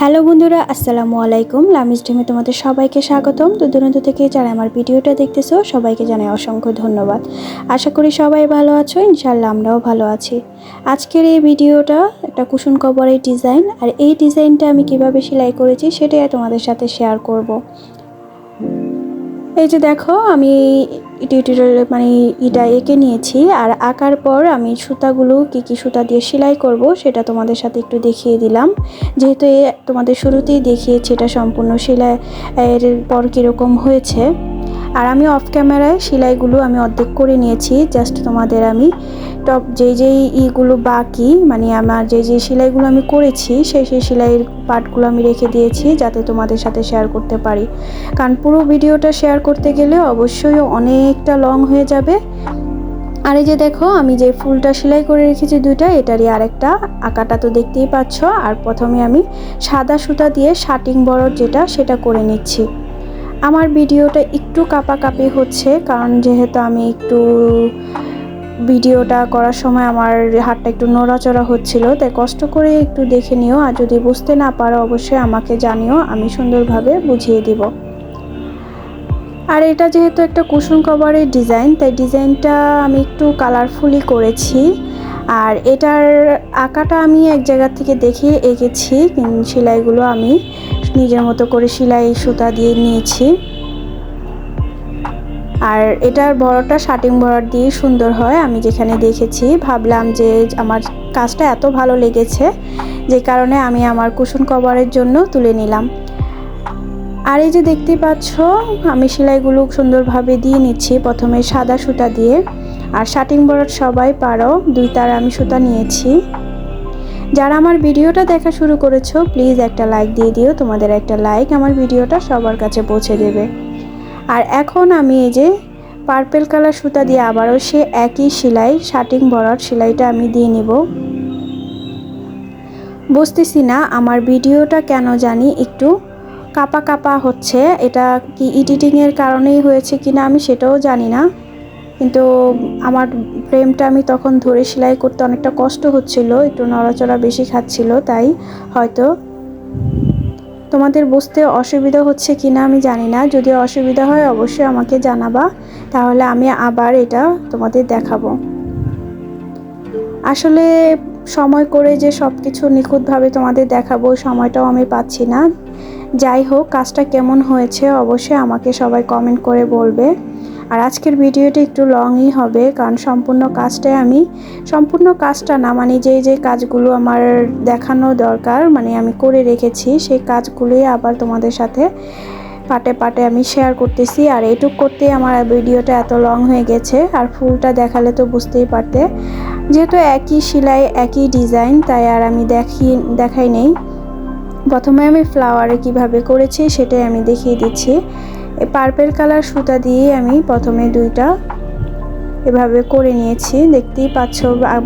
Hello বন্ধুরা, আসসালামু আলাইকুম। লামিজ ডিমে তোমাদের সবাইকে স্বাগতম। দূর দূরান্ত থেকে যারা আমার ভিডিওটা দেখতেছো, সবাইকে জানাই অসংখ্য ধন্যবাদ। আশা করি সবাই ভালো আছো ইনশাল্লাহ আমরাও ভালো আছি। আজকের এই ভিডিওটা একটা কুসুন কভারের ডিজাইন, আর এই ডিজাইনটা আমি কীভাবে সেলাই করেছি সেটাই তোমাদের সাথে শেয়ার করব। এই যে দেখো, আমি টিউটোরিয়াল মানে এটা এঁকে নিয়েছি, আর আঁকার পর আমি সুতাগুলো কি কি সুতা দিয়ে সেলাই করব সেটা তোমাদের সাথে একটু দেখিয়ে দিলাম। যেহেতু তোমাদের শুরুতেই দেখিয়েছি এটা সম্পূর্ণ সেলাই, এর পর কীরকম হয়েছে। আর আমি অফ ক্যামেরায় সেলাইগুলো আমি অর্ধেক করে নিয়েছি জাস্ট তোমাদের আমি টপ যেই যেই ইগুলো বাকি মানে আমার যে যে সেলাইগুলো আমি করেছি, সেই সেই সেলাইয়ের পার্টগুলো আমি রেখে দিয়েছি যাতে তোমাদের সাথে শেয়ার করতে পারি। কারণ পুরো ভিডিওটা শেয়ার করতে গেলে অবশ্যই অনেকটা লং হয়ে যাবে। আর এই যে দেখো, আমি যে ফুলটা সেলাই করে রেখেছি দুইটা, এটারই আরেকটা আঁকাটা তো দেখতেই পাচ্ছ। আর প্রথমে আমি সাদা সুতা দিয়ে শাটিং বড় যেটা, সেটা করে নিচ্ছি। আমার ভিডিওটা একটু কাপাকাপি হচ্ছে, কারণ যেহেতু আমি একটু ভিডিওটা করার সময় আমার হাতটা একটু নড়াচড়া হচ্ছিল, তাই কষ্ট করে একটু দেখে নিও আর যদি বুঝতে না পারো অবশ্যই আমাকে জানিও, আমি সুন্দরভাবে বুঝিয়ে দিব। আর এটা যেহেতু একটা কুশন কভারের ডিজাইন, তাই ডিজাইনটা আমি একটু কালারফুলি করেছি। আর এটার আঁকাটা আমি এক জায়গা থেকে দেখে এঁকেছি সেলাইগুলো আমি নিজের মতো করে সেলাই সুতা দিয়ে নিয়েছি। আর এটার বড়টা শাটিং বড় দিয়ে সুন্দর হয়। আমি যেখানে দেখেছি, ভাবলাম যে আমার কাজটা এত ভালো লেগেছে যে কারণে আমি আমার কুশন কভারের জন্য তুলে নিলাম। আর এই যে দেখতে পাচ্ছ, আমি সেলাইগুলো সুন্দরভাবে দিয়ে নিচ্ছি, প্রথমে সাদা সুতা দিয়ে। আর শাটিং বড় সবাই পারো, দুই তার আমি সুতা নিয়েছি। যারা আমার ভিডিওটা দেখা শুরু করেছ প্লিজ একটা লাইক দিয়ে দিও, তোমাদের একটা লাইক আমার ভিডিওটা সবার কাছে পৌঁছে দেবে। আর এখন আমি এই যে পার্পেল কালার সুতা দিয়ে আবারও সে একই সেলাই শাটিং বরার সেলাইটা আমি দিয়ে নিব। বুঝতেছি না আমার ভিডিওটা কেন জানি একটু কাপা কাপা হচ্ছে। এটা কি এডিটিংয়ের কারণেই হয়েছে কিনা আমি সেটাও জানি না। কিন্তু আমার ফ্রেমটা আমি তখন ধরে সেলাই করতে অনেকটা কষ্ট হচ্ছিল, একটু নড়াচড়া বেশি খাচ্ছিল, তাই হয়তো তোমাদের বুঝতে অসুবিধা হচ্ছে কি না আমি জানি না। যদি অসুবিধা হয় অবশ্যই আমাকে জানাবা, তাহলে আমি আবার এটা তোমাদের দেখাবো। আসলে সময় করে যে সব কিছু নিখুঁতভাবে তোমাদের দেখাবো সময়টাও আমি পাচ্ছি না। যাই হোক, কাজটা কেমন হয়েছে অবশ্যই আমাকে সবাই কমেন্ট করে বলবে। আর আজকের ভিডিওটি একটু লংই হবে, কারণ সম্পূর্ণ কাজটাই আমি, সম্পূর্ণ কাজটা না মানে যে যে কাজগুলো আমার দেখানো দরকার মানে আমি করে রেখেছি, সেই কাজগুলোই আবার তোমাদের সাথে পাটে পাটে আমি শেয়ার করতেছি। আর এইটুক করতে আমার ভিডিওটা এত লং হয়ে গেছে, আর ফুলটা দেখালে তো বুঝতেই পারতে। যেহেতু একই সেলাই, একই ডিজাইন তাই আর আমি দেখি, দেখাই নেই। প্রথমে আমি ফ্লাওয়ারে কীভাবে করেছি, সেটাই আমি দেখিয়ে দিচ্ছি। পার্পেল কালার সুতা দিয়ে আমি প্রথমে দুইটা এভাবে করে নিয়েছি। দেখতেই পাচ্ছ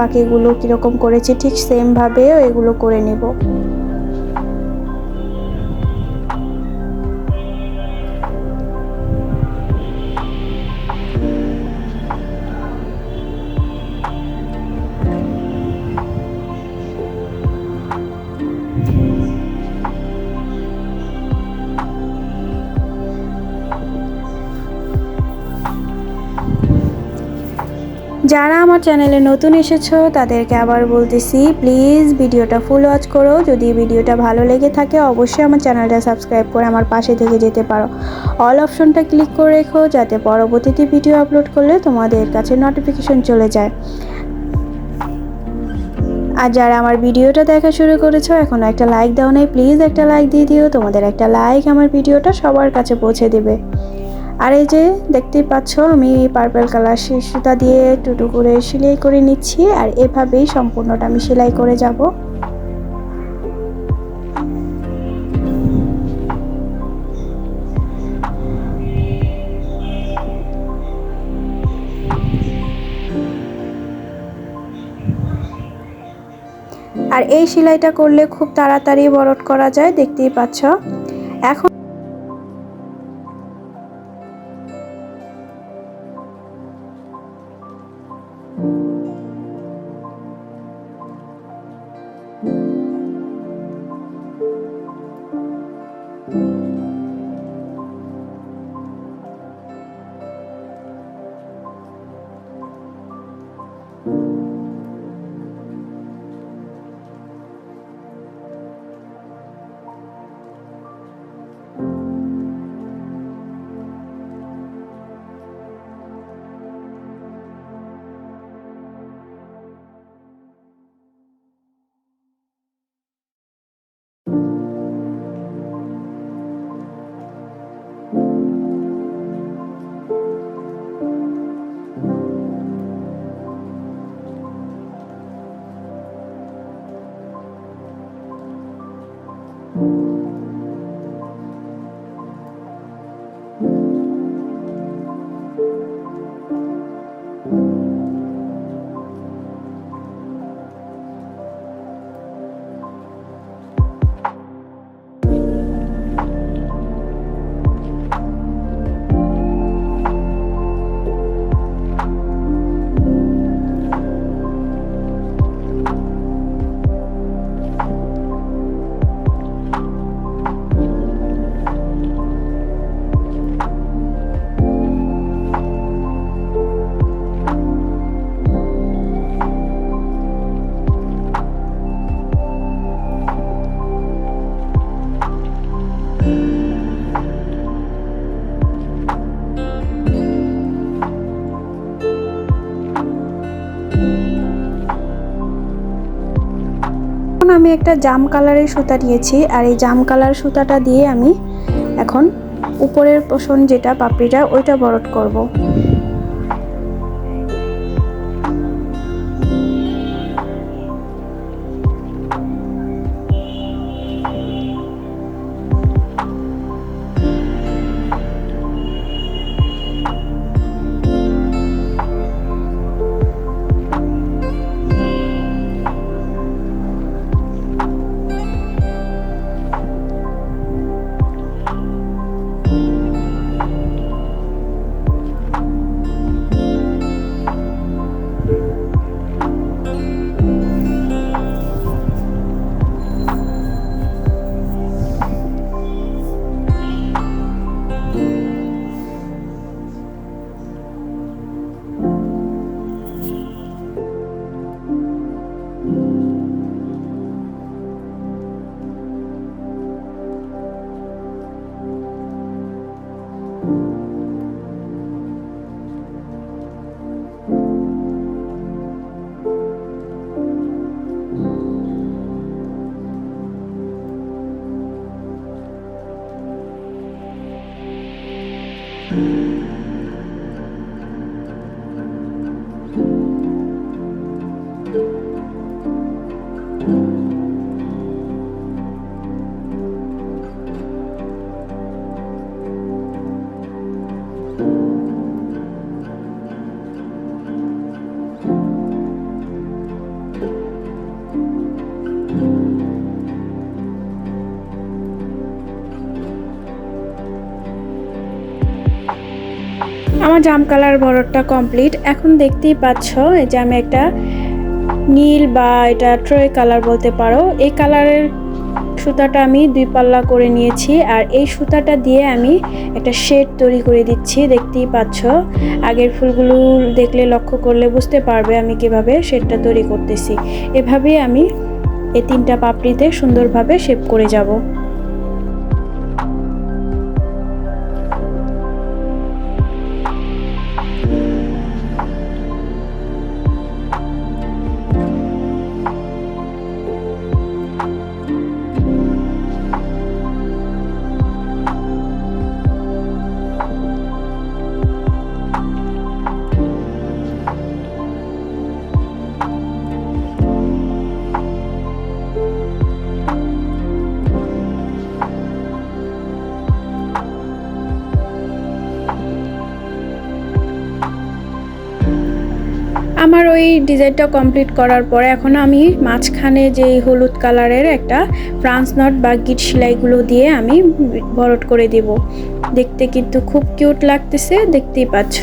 বাকিগুলো কীরকম করেছি, ঠিক সেমভাবে এগুলো করে নেব। যারা আমার চ্যানেলে নতুন এসেছ, তাদেরকে আবার বলতেছি প্লিজ ভিডিওটা ফুল ওয়াচ করো। যদি ভিডিওটা ভালো লেগে থাকে, অবশ্যই আমার চ্যানেলটা সাবস্ক্রাইব করে আমার পাশে থেকে যেতে পারো। অল অপশনটা ক্লিক করে রেখো, যাতে পরবর্তীতে ভিডিও আপলোড করলে তোমাদের কাছে নোটিফিকেশন চলে যায়। আর যারা আমার ভিডিওটা দেখা শুরু করেছ, এখন একটা লাইক দাও নাই প্লিজ একটা লাইক দিয়ে দিও। তোমাদের একটা লাইক আমার ভিডিওটা সবার কাছে পৌঁছে দেবে। আর এই যে দেখতেই পাচ্ছ, আমি পার্পেল কালার সুতা দিয়ে টুটু করে সেলাই করে নিচ্ছি আর এভাবেই সম্পূর্ণটা আমি সেলাই করে যাব। আর এই সেলাইটা করলে খুব তাড়াতাড়ি বরট করা যায়, দেখতেই পাচ্ছ। এখন একটা জাম কালারের সুতা নিয়েছি আর এই জাম কালার সুতাটা দিয়ে আমি এখন উপরের পোষণ যেটা পাপড়িটা, ওইটা বরট করব। জাম কালার বরডটা কমপ্লিট। এখন দেখতেই পাচ্ছ, এই যে আমি একটা নীল বা এটা ট্রয় কালার বলতে পারো। এই কালারের সুতাটা আমি দুই পাল্লা করে নিয়েছি আর এই সুতাটা দিয়ে আমি একটা শেড তৈরি করে দিচ্ছি, দেখতেই পাচ্ছ। আগের ফুলগুলো দেখলে লক্ষ্য করলে বুঝতে পারবে আমি কীভাবে শেডটা তৈরি করতেছি। এভাবেই আমি এই তিনটা পাপড়িতে সুন্দরভাবে শেপ করে যাব। আমার ওই ডিজাইনটা কমপ্লিট করার পরে এখন আমি মাঝখানে যে হলুদ কালারের একটা ফ্রান্স নট বা গিট সেলাইগুলো দিয়ে আমি ভরট করে দেব। দেখতে কিন্তু খুব কিউট লাগতেছে, দেখতেই পাচ্ছ।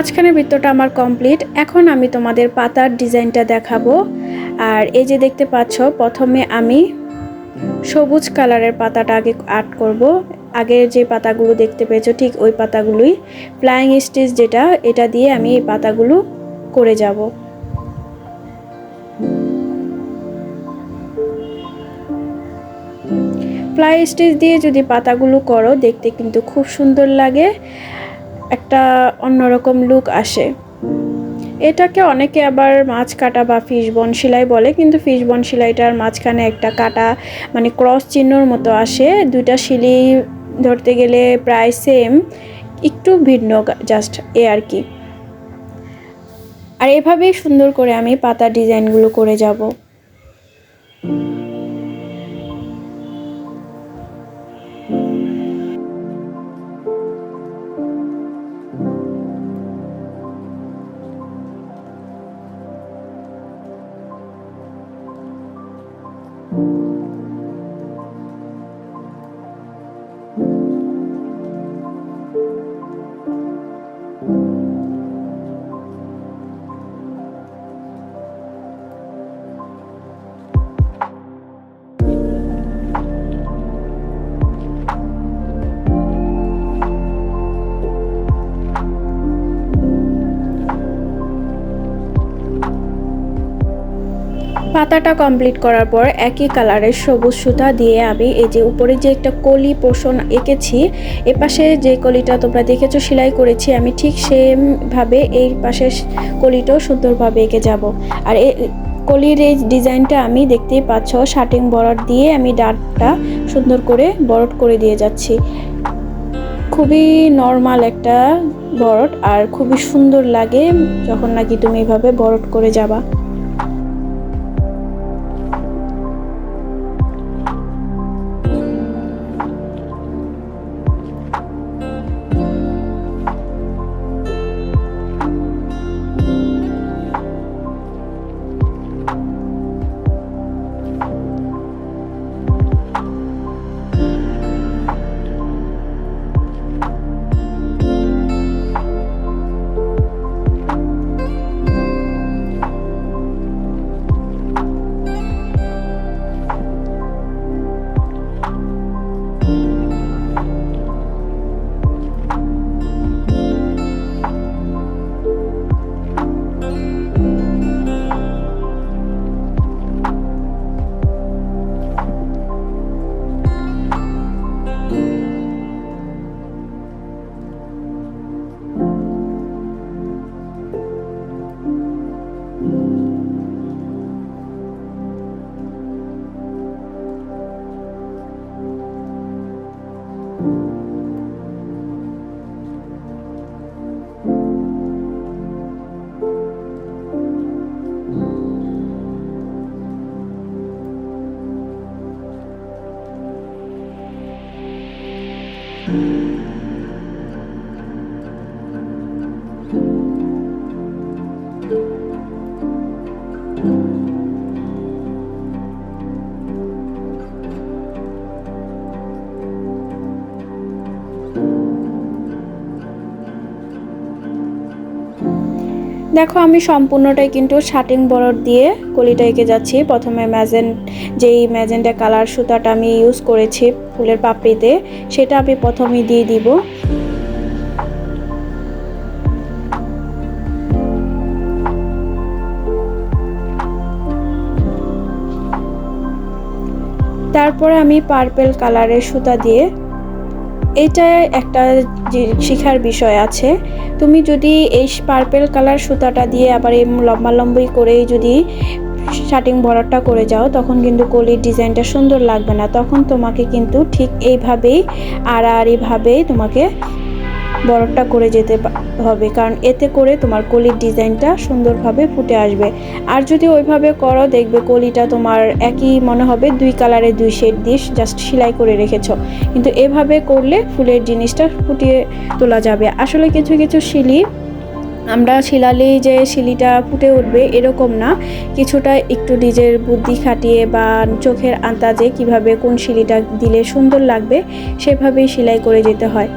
মাঝখানের বৃত্তটা আমার কমপ্লিট। এখন আমি তোমাদের পাতার ডিজাইনটা দেখাবো। আর এই যে দেখতে পাচ্ছ, প্রথমে আমি সবুজ কালারের পাতাটা আগে আর্ট করব। আগের যে পাতাগুলো দেখতে পেয়েছ, ঠিক ওই পাতাগুলোই। ফ্লাইং স্টিচ যেটা, এটা দিয়ে আমি এই পাতাগুলো করে যাব। ফ্লাই স্টিচ দিয়ে যদি পাতাগুলো করো, দেখতে কিন্তু খুব সুন্দর লাগে। একটা অন্যরকম লুক আসে। এটাকে অনেকে আবার মাছ কাটা বা ফিশ বন সেলাই বলে, কিন্তু ফিশ বন সেলাইটার মাঝখানে একটা কাটা মানে ক্রস চিহ্নর মতো আসে। দুইটা শিলি ধরতে গেলে প্রায় সেম একটু ভিন্ন জাস্ট এ আর কি। আর এভাবেই সুন্দর করে আমি পাতা ডিজাইনগুলো করে যাব। পাতাটা কমপ্লিট করার পর একই কালারের সবুজ সুতা দিয়ে আমি এই যে উপরে যে একটা কলি পোষণ এঁকেছি, এ পাশে যে কলিটা তোমরা দেখেছ, সেলাই করেছি, আমি ঠিক সেমভাবে এই পাশে কলিটাও সুন্দরভাবে এঁকে যাব। আর এ কলির এই ডিজাইনটা আমি দেখতেই পাচ্ছ শার্টিং বরড দিয়ে আমি ডাটটা সুন্দর করে বরড করে দিয়ে যাচ্ছি। খুবই নর্মাল একটা বরড আর খুবই সুন্দর লাগে যখন নাকি তুমি এভাবে বরড করে যাবা। দেখো, আমি সম্পূর্ণটাই কিন্তু শার্টিং বরড দিয়ে কলিটা এঁকে যাচ্ছি। প্রথমে ম্যাজেন, যেই ম্যাজেন্টা কালার সুতাটা আমি ইউজ করেছি ফুলের পাপড়িতে, সেটা আমি প্রথমেই দিয়ে দিব। তারপরে আমি পার্পেল কালারের সুতা দিয়ে এটা একটা শেখার বিষয় আছে। তুমি যদি এই পার্পেল কালার সুতাটা দিয়ে আবার এই লম্বা লম্বই করে যদি শার্টিং বর্ডারটা করে যাও, তখন কিন্তু কলির ডিজাইনটা সুন্দর লাগবে না। তখন তোমাকে কিন্তু ঠিক এইভাবেই, আড়াআড়িভাবেই তোমাকে বরফটা করে যেতে হবে। কারণ এতে করে তোমার কলির ডিজাইনটা সুন্দরভাবে ফুটে আসবে। আর যদি ওইভাবে করো, দেখবে কলিটা তোমার একই মনে হবে, দুই কালারের দুই শেড দিয়ে জাস্ট সেলাই করে রেখেছো। কিন্তু এভাবে করলে ফুলের জিনিসটা ফুটিয়ে তোলা যাবে। আসলে কিছু কিছু শিলি, আমরা শিলালেই যে শিলিটা ফুটে উঠবে এরকম না। কিছুটা একটু নিজের বুদ্ধি খাটিয়ে বা চোখের আন্দাজে কীভাবে কোন শিলিটা দিলে সুন্দর লাগবে, সেভাবেই সেলাই করে যেতে হয়।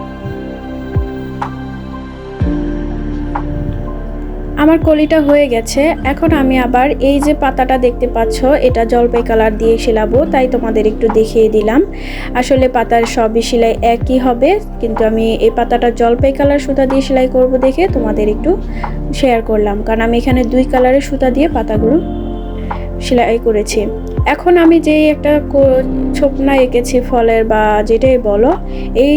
আমার কলিটা হয়ে গেছে। এখন আমি আবার এই যে পাতাটা দেখতে পাচ্ছ, এটা জলপাই কালার দিয়ে সেলাবো তাই তোমাদের একটু দেখিয়ে দিলাম। আসলে পাতার সবই সেলাই একই হবে, কিন্তু আমি এই পাতাটা জলপাই কালার সুতা দিয়ে সেলাই করব দেখে তোমাদের একটু শেয়ার করলাম। কারণ আমি এখানে দুই কালারের সুতা দিয়ে পাতাগুলো সেলাই করেছি। এখন আমি যেই একটা ছোপনা এঁকেছি ফলের বা যেটাই বলো, এই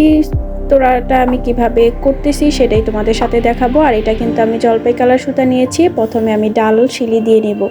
তোড়াটা আমি কীভাবে করতেছি সেটাই তোমাদের সাথে দেখাবো। আর এটা কিন্তু আমি জলপাই কালার সুতা নিয়েছি। প্রথমে আমি ডাল, শিলি দিয়ে নেব।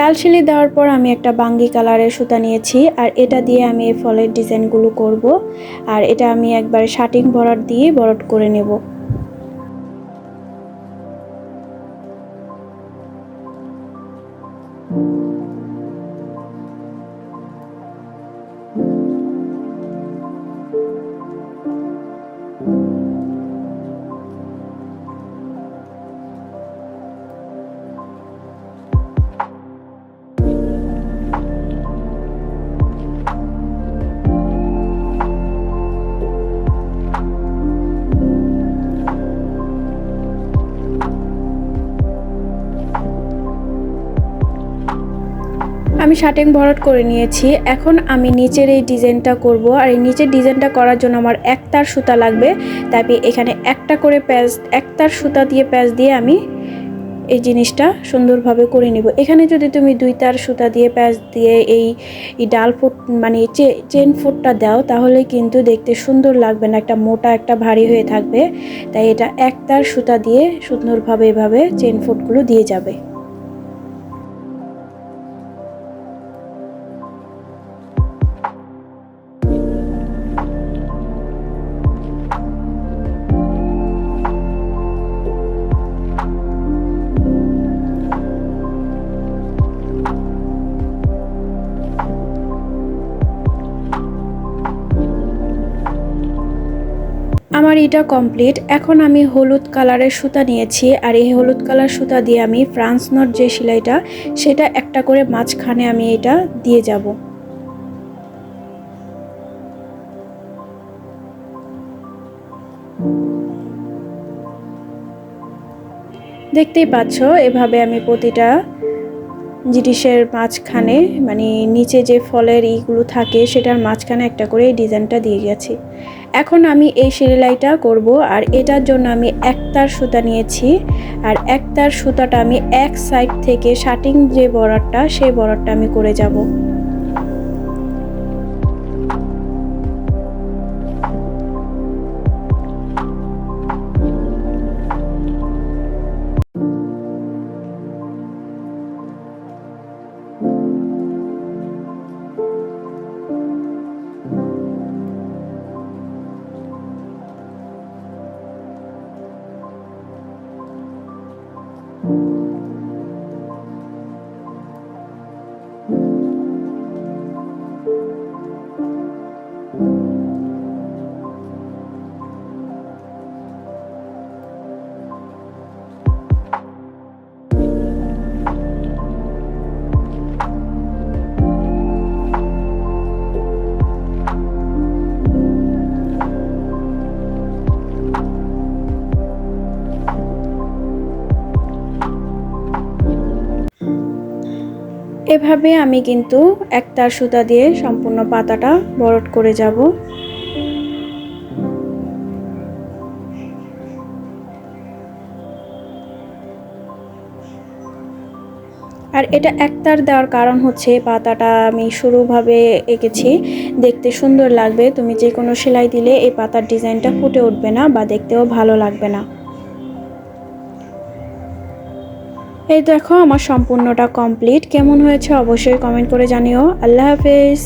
ডালশিলি দেওয়ার পর আমি একটা বাঙ্গি কালারের সুতা নিয়েছি, আর এটা দিয়ে আমি এই ফলের ডিজাইনগুলো করব। আর এটা আমি একবার শার্টিং বরাট দিয়ে বরট করে নেব। আমি শার্টিং ভরট করে নিয়েছি। এখন আমি নিচের এই ডিজাইনটা করব আর এই নিচের ডিজাইনটা করার জন্য আমার একতার সুতা লাগবে। তাই এখানে একটা করে প্যাচ, একতার সুতা দিয়ে প্যাচ দিয়ে আমি এই জিনিসটা সুন্দরভাবে করে নিব। এখানে যদি তুমি দুই তার সুতা দিয়ে প্যাচ দিয়ে এই এই ডাল ফুট মানে চেন ফুটটা দাও, তাহলে কিন্তু দেখতে সুন্দর লাগবে না। একটা মোটা, একটা ভারী হয়ে থাকবে। তাই এটা এক তার সুতা দিয়ে সুন্দরভাবে এভাবে চেন ফুটগুলো দিয়ে যাবে। এটা কমপ্লিট এখন আমি হলুদ কালারের সুতা নিয়েছি আর এই হলুদ কালার সুতা দিয়ে আমি ফ্রান্স নট যে সেলাইটা, সেটা একটা করে মাঝখানে আমি এটা দিয়ে যাব। দেখতেই পাচ্ছ, এভাবে আমি প্রতিটা জিনিসের মাঝখানে মানে নিচে যে ফলের ইগুলো থাকে, সেটার মাঝখানে একটা করে এই ডিজাইনটা দিয়ে গেছি। এখন আমি এই সেলাইটা করব, আর এটার জন্য আমি একতার সুতা নিয়েছি। আর একতার সুতাটা আমি এক সাইড থেকে শাটিং যে বর্ডারটা সেই বর্ডারটা আমি করে যাব। এভাবে আমি কিন্তু একটা সুতা দিয়ে সম্পূর্ণ পাতাটা বরট করে যাব। আর এটা একতার দেওয়ার কারণ হচ্ছে পাতাটা আমি শুরুভাবে এঁকেছি। দেখতে সুন্দর লাগবে। তুমি যে কোনো সেলাই দিলে এই পাতার ডিজাইনটা ফুটে উঠবে না বা দেখতেও ভালো লাগবে না। এই দেখো আমার সম্পূর্ণটা কমপ্লিট কেমন হয়েছে অবশ্যই কমেন্ট করে জানিও। আল্লাহ হাফেজ।